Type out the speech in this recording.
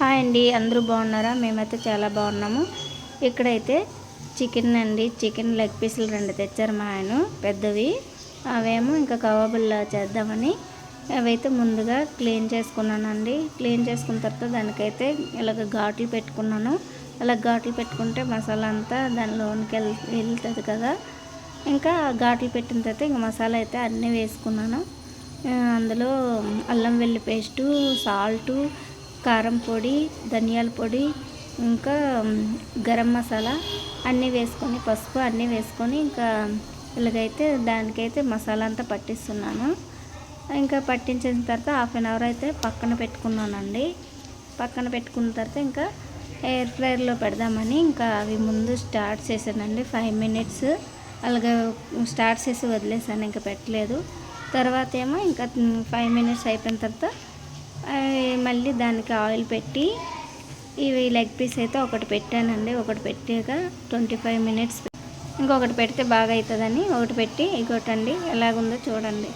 Hi అండి అందరూ బాగున్నారా? మేమైతే చాలా బాగున్నాము. ఇక్కడైతే చికెన్ అండి చికెన్ లెగ్ పీసులు రెండు తెచ్చారు మా ఆయన పెద్దవి. అవేమో ఇంకా కబాబుల్లా చేద్దామని అవైతే ముందుగా క్లీన్ చేసుకున్నానండి. క్లీన్ చేసుకున్న తర్వాత దానికైతే ఇలాగ ఘాట్లు పెట్టుకున్నాను. అలా ఘాట్లు పెట్టుకుంటే మసాలా అంతా దానిలోనికి వెళ్ వెళ్తుంది కదా. ఇంకా ఘాట్లు పెట్టిన తర్వాత ఇంకా మసాలా అయితే అన్నీ వేసుకున్నాను. అందులో అల్లం వెల్లి పేస్టు సాల్టు కారం పొడి ధనియాల పొడి ఇంకా గరం మసాలా అన్నీ వేసుకొని పసుపు అన్నీ వేసుకొని ఇంకా ఇలాగైతే దానికైతే మసాలా అంతా పట్టిస్తున్నాను. ఇంకా పట్టించిన తర్వాత హాఫ్ అన్ అవర్ అయితే పక్కన పెట్టుకున్నానండి. పక్కన పెట్టుకున్న తర్వాత ఇంకా ఎయిర్ ఫ్రైయర్లో పెడదామని ఇంకా అవి ముందు స్టార్ట్ చేశానండి. ఫైవ్ మినిట్స్ అలాగే స్టార్ట్ చేసి వదిలేసాను ఇంకా పెట్టలేదు. తర్వాత ఏమో ఇంకా ఫైవ్ మినిట్స్ అయిపోయిన తర్వాత మళ్ళీ దానికి ఆయిల్ పెట్టి ఇవి లెగ్ పీస్ అయితే ఒకటి పెట్టానండి. ఒకటి పెట్టాక ట్వంటీ ఫైవ్ మినిట్స్ ఇంకొకటి పెడితే బాగా అవుతుందని ఒకటి పెట్టి ఇగొట్టండి ఎలాగుందో చూడండి.